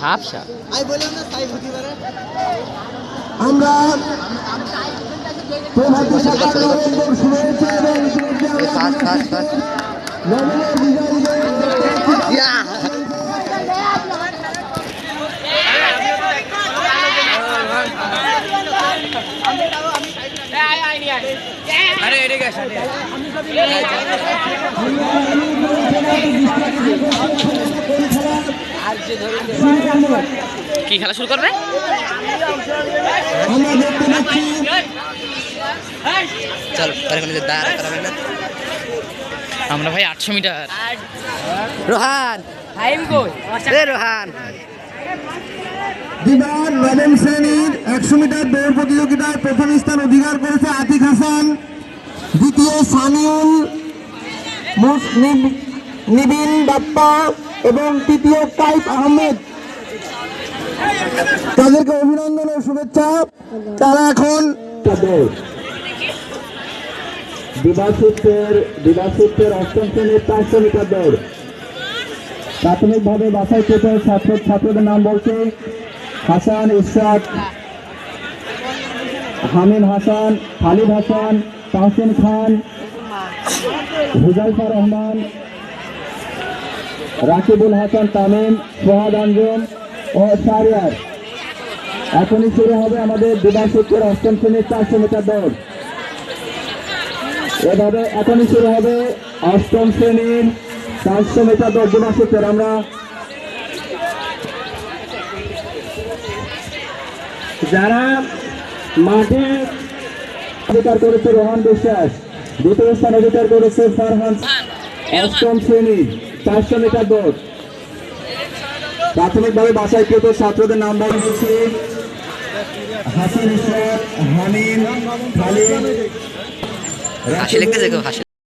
ভাবসা। আমরা প্রভাতী সরকার নরেন্দ্র শুভেচ্ছা এবং ইতিমধ্যে আমরা ফাস্ট নবমের বিজয়ীদের কি খেলা শুরু করবে? আমরা দেখতে চল দাঁড়া করাবেন না। আমরা ভাই আটশো মিটার। রোহান। রোহান। বিমান নবম শ্রেণির একশো মিটার দৌড় প্রতিযোগিতায় প্রথম স্থান অধিকার করেছে আতিক দ্বিতীয় সামিউল নিবিন বাপ্পা এবং তৃতীয় কাইফ আহমেদ। তাদেরকে অভিনন্দন ও শুভেচ্ছা। তারা এখন দিবাসূত্রের দিবাসূত্রের অষ্টম শ্রেণির দৌড়। প্রাথমিকভাবে ছাত্র ছাত্রদের নাম বলছে হাসান ইশরাক হামিম হাসান, খালিদ হাসান তাহসিন খান, হুজাইফা রহমান, রাকিবুল হাসান তামিম সোহাদ আঞ্জুম ও শারিয়ার এখনই শুরু হবে আমাদের দিবাসূত্রের অষ্টম শ্রেণির চারশো মিটার দৌড় এভাবে এখনই শুরু হবে অষ্টম শ্রেণির চারশো মিটার দৌড় দিবাসূত্রের আমরা যারা মাঠে অধিকার করেছে রোহান বিশ্বাস। দ্বিতীয় স্থান অধিকার করেছে ফারহান। অষ্টম শ্রেণি চারশো মিটার দৌড়। প্রাথমিকভাবে বাসাইকৃত ছাত্রদের নাম বলা হচ্ছে হাসিন ইসরাত হামিম খালিদ। হাসি লিখতে হাসি